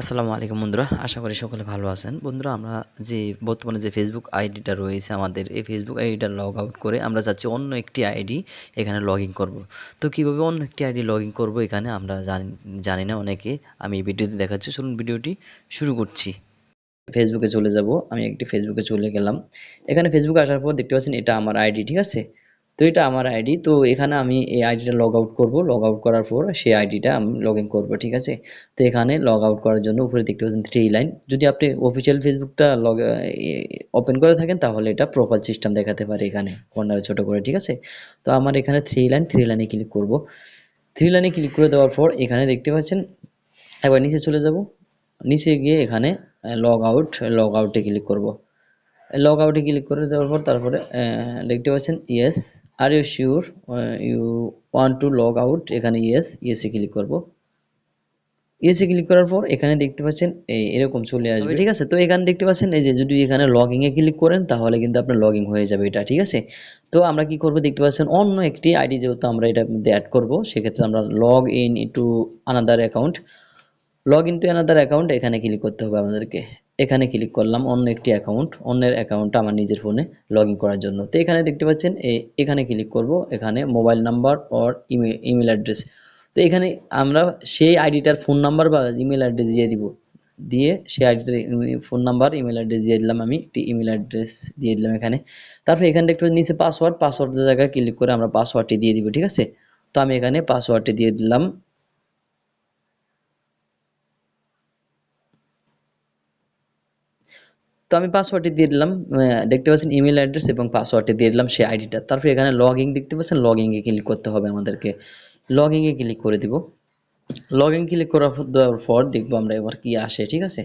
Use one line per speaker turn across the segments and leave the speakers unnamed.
আসসালামু আলাইকুম বন্ধুরা, আশা করি সকলে ভালো আছেন। বন্ধুরা, আমরা যে বর্তমানে যে ফেসবুক আইডিটা রয়েছে আমাদের, এই ফেসবুক আইডিটা লগ আউট করে আমরা যাচ্ছি অন্য একটি আইডি এখানে লগ ইন করব। তো কীভাবে অন্য একটি আইডি লগ ইন করব এখানে আমরা জানি জানি না, অনেকে আমি এই ভিডিওতে দেখাচ্ছি। চলুন ভিডিওটি শুরু করছি। ফেসবুকে চলে যাব, আমি একটি ফেসবুকে চলে গেলাম। এখানে ফেসবুকে আসার পর দেখতে পাচ্ছেন এটা আমার আইডি ঠিক আছে? তো এটা আমার আইডি তো এখানে আমি এই আইডিটা লগ আউট করব। লগ আউট করার পর সেই আইডিটা আমি লগ ইন করব, ঠিক আছে? তো এখানে লগ আউট করার জন্য উপরে দেখতে পাচ্ছেন থ্রি লাইন যদি আপনি অফিসিয়াল ফেসবুকটা লগ ওপেন করে থাকেন, তাহলে এটা প্রোফাইল সিস্টেম দেখাতে পারে এখানে কর্নারে ছোট করে, ঠিক আছে? তো আমার এখানে থ্রি লাইন থ্রি লাইনে ক্লিক করব। থ্রি লাইনে ক্লিক করে দেওয়ার পর এখানে দেখতে পাচ্ছেন, একবার নিচে চলে যাব। নিচে গিয়ে এখানে লগ আউট লগ আউটে ক্লিক করব। লগ আউটে ক্লিক করে দেওয়ার পর তারপরে দেখতে পাচ্ছেন yes are you sure you want to log out এখানে ইয়েস ইয়েসে ক্লিক করব। ইয়েসে ক্লিক করার পর এখানে দেখতে পাচ্ছেন এই এরকম চলে আসবে। ঠিক আছে? তো এখানে দেখতে পাচ্ছেন এই যে যদি এখানে লগইং এ ক্লিক করেন তাহলে কিন্তু আপনার লগইন হয়ে যাবে এটা ঠিক আছে? তো আমরা কি করব? দেখতে পাচ্ছেন অন্য একটি আইডি যেহেতু আমরা এটা মধ্যে অ্যাড করব সেক্ষেত্রে আমরা log in to another account log in to another account এখানে ক্লিক করতে হবে আমাদেরকে। এখানে ক্লিক করলাম অন্য একটি অ্যাকাউন্ট অন্যের অ্যাকাউন্টটা আমার নিজের ফোনে লগ করার জন্য। তো এখানে দেখতে পাচ্ছেন এখানে ক্লিক করব, এখানে mobile number or email address তো এখানে আমরা সেই আইডিটার ফোন নাম্বার বা ইমেল অ্যাড্রেস দিয়ে দিব। দিয়ে সেই আইডিটার ফোন নাম্বার ইমেল অ্যাড্রেস দিয়ে দিলাম আমি, একটি ইমেল অ্যাড্রেস দিয়ে দিলাম এখানে। তারপর এখানে পাচ্ছেন, নিচে পাসওয়ার্ড পাসওয়ার্ডের জায়গায় ক্লিক করে আমরা পাসওয়ার্ডটি দিয়ে দিব, ঠিক আছে? তো আমি এখানে পাসওয়ার্ডটি দিয়ে দিলাম। তো আমি পাসওয়ার্ডটি দিয়ে দিলাম দেখতে পাচ্ছেন ইমেল অ্যাড্রেস এবং পাসওয়ার্ডটি দিয়ে দিলাম সেই আইডিটা তারপর এখানে লগ ইন দেখতে পাচ্ছেন লগ ইনে ক্লিক করতে হবে আমাদেরকে। লগ ইনে ক্লিক করে দিব। লগ ইন ক্লিক করার দেওয়ার পর দেখব আমরা এবার কি আসে, ঠিক আছে?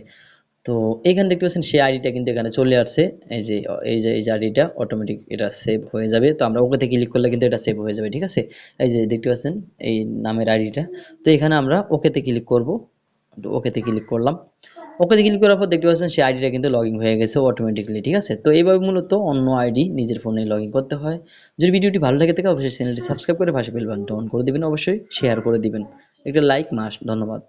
তো এখানে দেখতে পাচ্ছেন সেই আইডিটা কিন্তু এখানে চলে আসছে। এই যে এই যে এই যে আইডিটা অটোমেটিক এটা সেভ হয়ে যাবে। তো আমরা ওকেতে ক্লিক করলে কিন্তু এটা সেভ হয়ে যাবে, ঠিক আছে? এই যে, দেখতে পাচ্ছেন এই নামের আইডিটা তো এখানে আমরা ওকেতে ক্লিক করব। ওকেতে ক্লিক করলাম। ওকেতে ক্লিক করার পর দেখতে পাচ্ছেন সেই আইডিটা কিন্তু লগ ইন হয়ে গেছে অটোমেটিকলি ঠিক আছে? তো এইভাবে মূলত অন্য আইডি নিজের ফোনে লগ করতে হয়। যদি ভিডিওটি ভালো লাগে থাকে, অবশ্যই চ্যানেলটি সাবস্ক্রাইব করে পাশে বেল বাটন অন করে দিবেন, অবশ্যই শেয়ার করে দিবেন। একটা লাইক মাস, ধন্যবাদ।